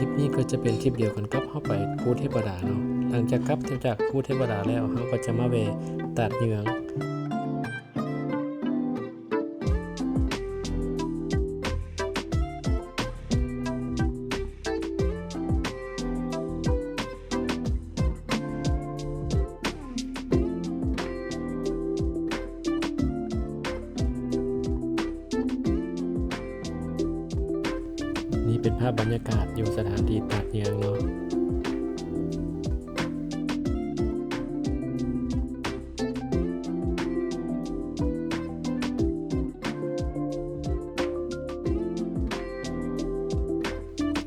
ริปนี้ก็จะเป็นทริปเดียวกันกับเฮาไปภูเทพดาเนาะหลังจากกลับจากภูเทพดาแล้วเขาก็จะมาเวตัดเหยือง เป็นภาพบรรยากาศอยู่สถานที่ตัดเยืองเนาะ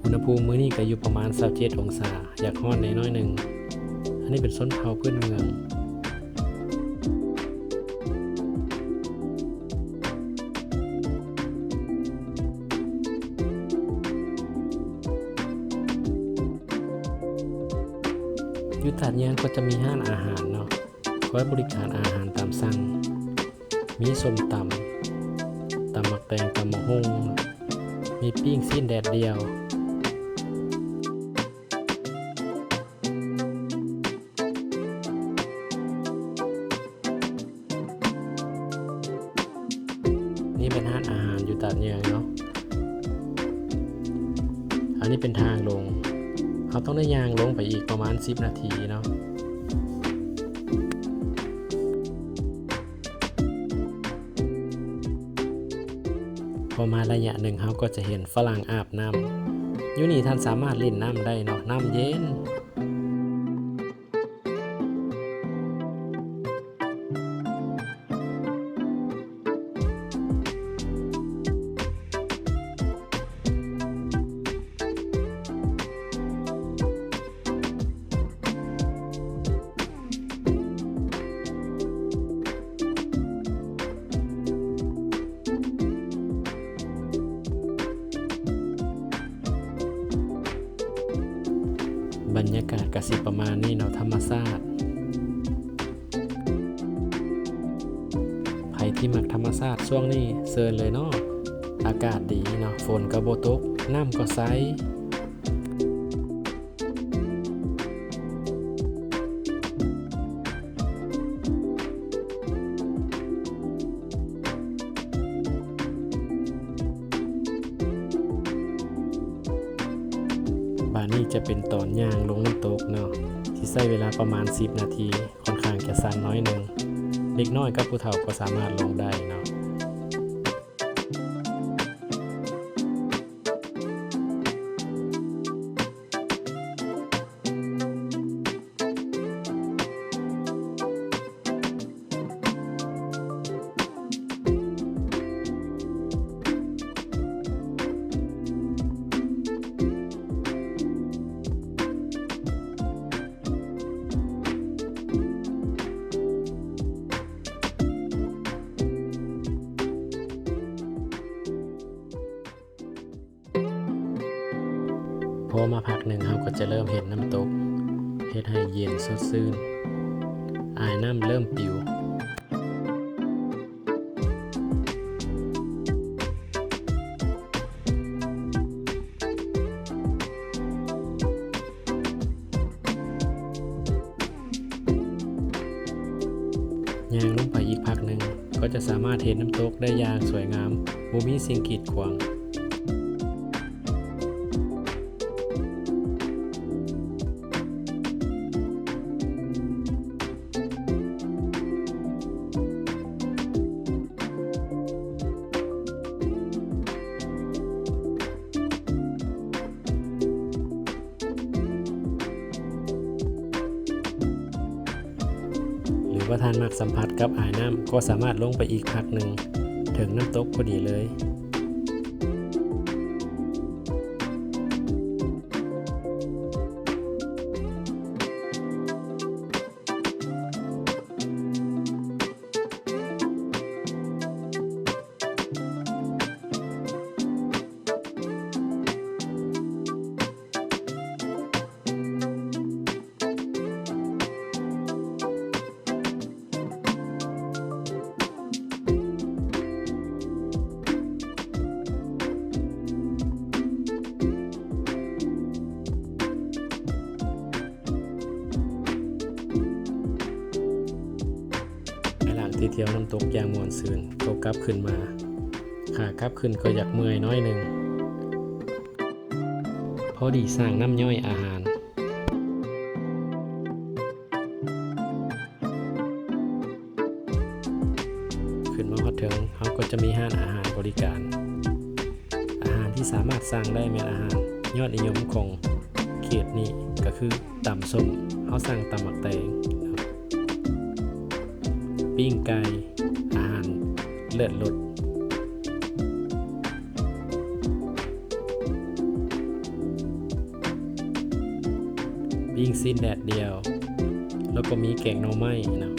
อุณหภูมิมื้อนี้ก็อยู่ประมาณ27องศา อยากฮ้อนในน้อยหนึ่ง อันนี้เป็นส้นเผาพื้นเมือง อยุตาดยางก็จะมีห้านอาหารเนาะคอยบริการอาหารตามสั่ง มีส้มตำตำหมักแตงตำมะฮงมีปิ้งสิ้นแดดเดียวนี่เป็นห้านอาหารอยู่ตาดยางเนาะ อันนี้เป็นทางลง เขาต้องได้ยางลงไปอีกประมาณ 10 นาทีเนาะพอมาระยะหนึ่งเขาก็จะเห็นฝรั่งอาบน้ำยูนี่ท่านสามารถเล่นน้ำได้เนาะน้ำเย็น บรรยากาศกสิประมาณนี้เนาะธรรมชาติไผที่มักธรรมชาติช่วงนี้เซินเลยเนาะอากาศดีเนาะฝนก็บ่ตกน้ำก็ใส นี้จะเป็นตอนย่างลงน้ำตกเนาะที่ใช้เวลาประมาณ 10 นาที ค่อนข้างจะสั้นน้อยหนึ่ง เด็กน้อยกับผู้เฒ่าก็สามารถลงได้เนาะ พอมาพักหนึ่งเราก็จะเริ่มเห็นน้ำตกเฮ็ดให้เย็นสดชื่นอายน้ำเริ่มปิวย่างลงไปอีกพักหนึ่งก็จะสามารถเห็นน้ำตกได้อย่างสวยงามบ่มีสิ่งกีดขวาง หรือท่านมากสัมผัสกับอายน้ำก็สามารถลงไปอีกพักหนึ่งถึงน้ำตกพอดีเลย ทีเที่ยวน้ำตกยางมวนซืนก็กลับขึ้นมาขากลับขึ้นก็อยากเมื่อยน้อยหนึ่งพอดีสร้างน้ำย่อยอาหารขึ้นมาฮอเทิงเขาก็จะมีห้านอาหารบริการ อาหารที่สามารถสร้างได้เป็นอาหาร ยอดนิยมของเขตนี้ก็คือตำส้มเขาสั่งตำหมักแตง ปิ้งไก่อาหารเลือดลดปิ้งสิ้นแดดเดียว แล้วก็มีแกงหน่อไม้นะ